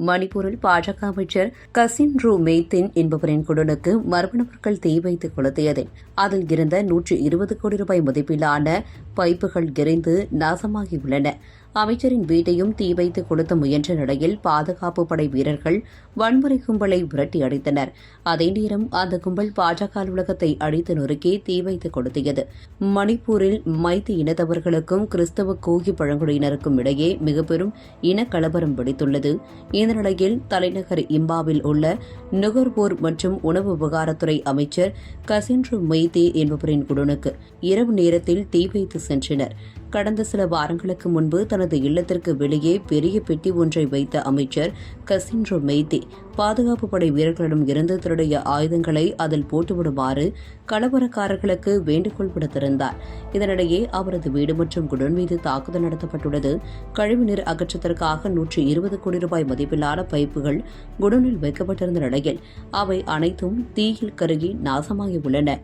மணிப்பூரில் பாஜக அமைச்சர் கசின் ரூ மெய்தின் என்பவரின் குடனுக்கு மர்ம நபர்கள் தீ வைத்து கொளுத்தியது அதில் இருந்த நூற்று இருபது கோடி ரூபாய் மதிப்பிலான பைப்புகள் எரிந்து நாசமாகியுள்ளன. அமைச்சரின் வீட்டையும் தீ வைத்து கொளுத்த முயன்ற நிலையில் பாதுகாப்பு படை வீரர்கள் வன்முறை கும்பலை விரட்டி அடித்தனர். அதே நேரம் அந்த கும்பல் பாஜக அலுவலகத்தை அடித்து நொறுக்கி தீ வைத்து கொளுத்தியது. மணிப்பூரில் மைத்தி இனத்தவர்களுக்கும் கிறிஸ்தவ கூகி பழங்குடியினருக்கும் இடையே மிக பெரும் இனக்கலவரம் வெடித்துள்ளது. இந்த நிலையில் தலைநகர் இம்பாவில் உள்ள நுகர்வோர் மற்றும் உணவு விவகாரத்துறை அமைச்சர் கசின்ரு மெய்தே என்பவரின் குடனுக்கு இரவு நேரத்தில் தீ வைத்து சென்றனர். கடந்த சில வாரங்களுக்கு முன்பு தனது இல்லத்திற்கு வெளியே பெரிய பெட்டி ஒன்றை வைத்த அமைச்சர் கசின்ரோ மெய்தே பாதுகாப்பு படை வீரர்களிடம் இருந்து திருடிய ஆயுதங்களை அதில் போட்டுவிடுமாறு கலவரக்காரர்களுக்கு வேண்டுகோள் விடுத்திருந்தார். இதனிடையே அவரது வீடு மற்றும் குடோன் மீது தாக்குதல் நடத்தப்பட்டுள்ளது. கழிவுநீர் அகற்றத்திற்காக நூற்றி இருபது கோடி ரூபாய் மதிப்பிலான பைப்புகள் குடோனில் வைக்கப்பட்டிருந்த நிலையில் அவை அனைத்தும் தீயில் கருகி நாசமாகியுள்ளன.